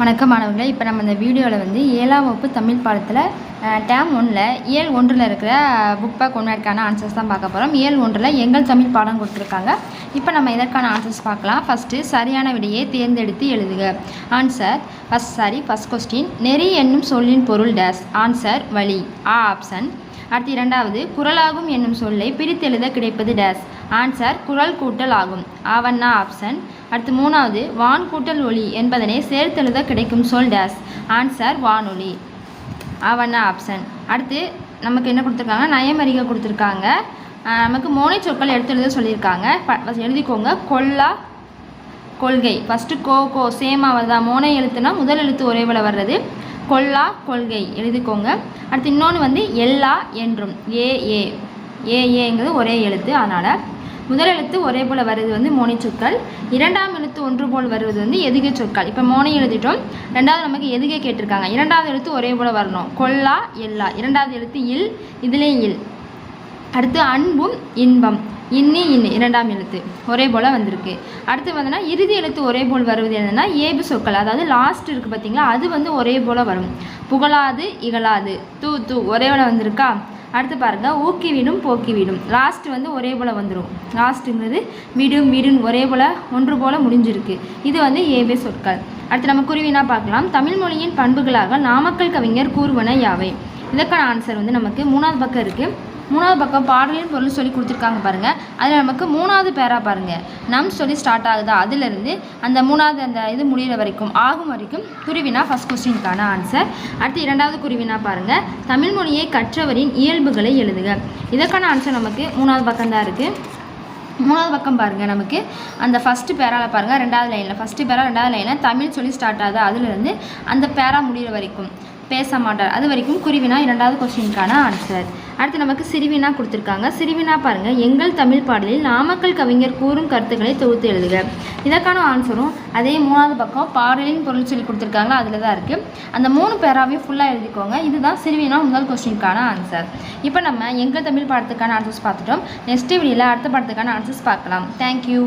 வணக்கம் மாணவர்களே. இப்போ நம்ம இந்த வீடியோவில் வந்து ஏழாம் வகுப்பு தமிழ் பாடத்தில் டேம் ஒன்றில் ஏழ் ஒன்றில் இருக்கிற புக் பேக் ஒன்றுக்கான ஆன்சர்ஸ் தான் பார்க்க போகிறோம் ஏழ் ஒன்றில் எங்கள் தமிழ் பாடம் கொடுத்துருக்காங்க. இப்போ நம்ம இதற்கான ஆன்சர்ஸ் பார்க்கலாம். ஃபஸ்ட்டு சரியான விடையை தேர்ந்தெடுத்து எழுதுக. Answer first sorry first question நெறி என்னும் சொல்லின் பொருள் டேஸ் ஆன்சர் வழி. ஆ ஆப்ஷன் அடுத்து இரண்டாவது குரலாகும் என்னும் சொல்லை பிரித்தெழுத கிடைப்பது டேஸ். ஆன்சர் குரல் கூட்டல் ஆகும். ஆவண்ணா ஆப்ஷன் அடுத்து மூணாவது வான் கூட்டல் ஒளி என்பதனை சேர்த்தெழுத கிடைக்கும் சொல் டேஸ். ஆன்சர் வானொலி. ஆவண்ணா ஆப்ஷன் அடுத்து நமக்கு என்ன கொடுத்துருக்காங்க? நயமறிக கொடுத்துருக்காங்க. நமக்கு மோனை சொற்கள் எடுத்து எழுத சொல்லியிருக்காங்க. ப- எழுதிக்கோங்க. கொல்லா கொள்கை. ஃபஸ்ட்டு கோ கோ சேமாக வருதா? மோனை எழுத்துனா முதல் எழுத்து ஒரே வர்றது. கொல்லா கொள்கை எழுதிக்கோங்க. அடுத்து இன்னொன்று வந்து எல்லா என்றும். ஏ ஏ. ஏ ஏங்கிறது ஒரே எழுத்து. அதனால் முதல் எழுத்து ஒரே போல் வருது வந்து மோனி சொற்கள். இரண்டாம் எழுத்து ஒன்று போல் வருவது வந்து எதுகை சொற்கள். இப்போ மோனை எழுதிட்டோம். ரெண்டாவது நமக்கு எதுகை கேட்டிருக்காங்க. இரண்டாவது எழுத்து ஒரே போல் வரணும். கொல்லா எல்லா. இரண்டாவது எழுத்து இல் இதுலேயும் இல். அடுத்து அன்பும் இன்பம். இன்னி இன்னு இரண்டாம் எழுத்து. ஒரே போல் வந்திருக்கு. அடுத்து வந்தோன்னா இறுதி எழுத்து ஒரே போல் வருவது என்னென்னா ஏபு சொற்கள். அதாவது லாஸ்ட் இருக்குது பார்த்தீங்களா அது வந்து ஒரே போல் வரும். புகழாது இகழாது. தூ தூ ஒரே போல் வந்திருக்கா? அடுத்து பாருங்க ஊக்கி வீடும் போக்கி விடும் லாஸ்ட் வந்து ஒரே போல் வந்துடும் லாஸ்ட்டுங்கிறது விடும் விடும் ஒரே போல் ஒன்று போல் முடிஞ்சிருக்கு. இது வந்து ஏபே சொற்கள். அடுத்து நம்ம குருவினா பார்க்கலாம். தமிழ் மொழியின் பண்புகளாக நாமக்கல் கவிஞர் கூறுவன யாவை? இதற்கான ஆன்சர் வந்து நமக்கு மூணாவது பக்கம் இருக்குது மூணாவது பக்கம் பாடலின் பொருள் சொல்லி கொடுத்துருக்காங்க பாருங்கள் அதில் நமக்கு மூணாவது பேராக பாருங்கள் நம் சொல்லி ஸ்டார்ட் ஆகுதா? அதிலிருந்து அந்த மூணாவது அந்த இது முடிகிற வரைக்கும் ஆகும் வரைக்கும் குருவினா ஃபர்ஸ்ட் கொஸ்டினுக்கான ஆன்சர் அடுத்து இரண்டாவது குருவினா பாருங்கள் தமிழ் மொழியை கற்றவரின் இயல்புகளை எழுதுக. இதற்கான ஆன்சர் நமக்கு மூணாவது பக்கம் தான் இருக்குது மூணாவது பக்கம் பாருங்கள் நமக்கு. அந்த ஃபஸ்ட்டு பேராவில் பாருங்கள் ரெண்டாவது லைனில் ஃபஸ்ட்டு பேரா ரெண்டாவது லைனில் தமிழ் சொல்லி ஸ்டார்ட் ஆகுது? அதுலேருந்து அந்த பேரா முடிகிற வரைக்கும். பேச மாட்டார் அது வரைக்கும் குருவினா இரண்டாவது கொஸ்டினுக்கான ஆன்சர் அடுத்து நமக்கு சிறுவினா கொடுத்துருக்காங்க. சிறுவினா பாருங்கள் எங்கள் தமிழ் பாடலில் நாமக்கல் கவிஞர் கூறும் கருத்துக்களை தொகுத்து எழுதுக. இதற்கான ஆன்சரும் அதே மூணாவது பக்கம் பாடலின் பொருள் சொல்லி கொடுத்துருக்காங்க. அதில் தான் இருக்குது அந்த மூணு பேராவையும் ஃபுல்லாக எழுதிக்கோங்க. இதுதான் சிறுவினா முதல் கொஸ்டினுக்கான ஆன்சர் இப்போ நம்ம எங்கள் தமிழ் பாடத்துக்கான ஆன்சர்ஸ் பார்த்துட்டோம். நெக்ஸ்ட் வீடியோவில் அடுத்த பாடத்துக்கான ஆன்சர்ஸ் பார்க்கலாம். தேங்க்யூ